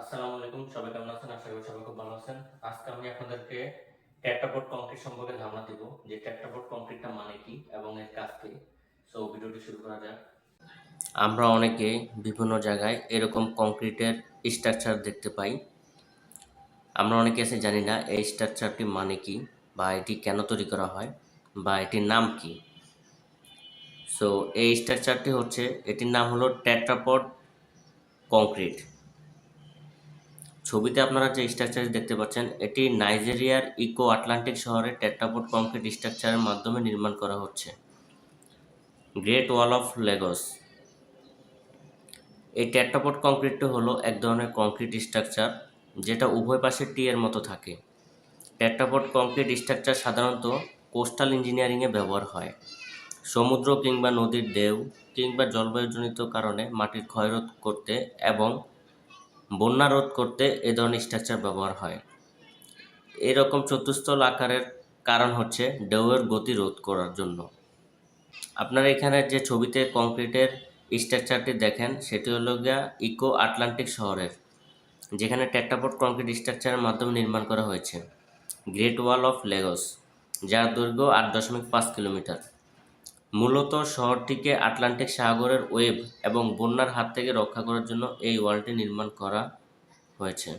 আসসালামু আলাইকুম, সবাই কেমন আছেন? আশা করি সবাই খুব ভালো আছেন। আজকে আমি আপনাদেরকে ট্যাক্টাবোর্ড কংক্রিট সম্পর্কে ধারণা দিব। যে ট্যাক্টাবোর্ড কংক্রিটটা মানে কি এবং এর কাজ কি? সো ভিডিওটি শুরু করা যাক। আমরা অনেকে বিভিন্ন জায়গায় এরকম কংক্রিটের স্ট্রাকচার দেখতে পাই। আমরা অনেকে এসে জানি না এই স্ট্রাকচারটি মানে কি বা এটি কেন তৈরি করা হয় বা এটির নাম কি। সো এই স্ট্রাকচারটি হচ্ছে, এটির নাম হলো ট্যাট্রাপড কংক্রিট। ছবিতে আপনারা যে স্ট্রাকচার দেখতে পাচ্ছেন, এটি নাইজেরিয়ার ইকো আটলান্টিক শহরে টেট্রাপোড কংক্রিট স্ট্রাকচারের মাধ্যমে নির্মাণ করা হচ্ছে। গ্রেট ওয়াল অফ লেগস এই টেট্রাপোড কংক্রিটটি হলো এক ধরনের কংক্রিট স্ট্রাকচার যেটা উভয় পাশে টি এর মতো থাকে। টেট্রাপোড কংক্রিট স্ট্রাকচার সাধারণত কোস্টাল ইঞ্জিনিয়ারিংয়ে ব্যবহার হয়। সমুদ্র কিংবা নদীর ঢেউ কিংবা জলবায়ুজনিত কারণে মাটির ক্ষয়রোধ করতে এবং বন্যা রোধ করতে এ ধরনের স্ট্রাকচার ব্যবহার হয়। এরকম চতুস্থল আকারের কারণ হচ্ছে ঢেউয়ের গতি রোধ করার জন্য। আপনারা এখানে যে ছবিতে কংক্রিটের স্ট্রাকচারটি দেখেন, সেটি হলো গিয়া ইকো আটলান্টিক শহরের, যেখানে টেট্রাপোড কংক্রিট স্ট্রাকচারের মাধ্যমে নির্মাণ করা হয়েছে। গ্রেট ওয়াল অফ লেগস, যার দৈর্ঘ্য আট দশমিক পাঁচ কিলোমিটার। মূলত শহরটিকে আটলান্টিক সাগরের ওয়েব এবং বন্যার হাত থেকে রক্ষা করার জন্য এই ওয়ালটি নির্মাণ করা হয়েছে।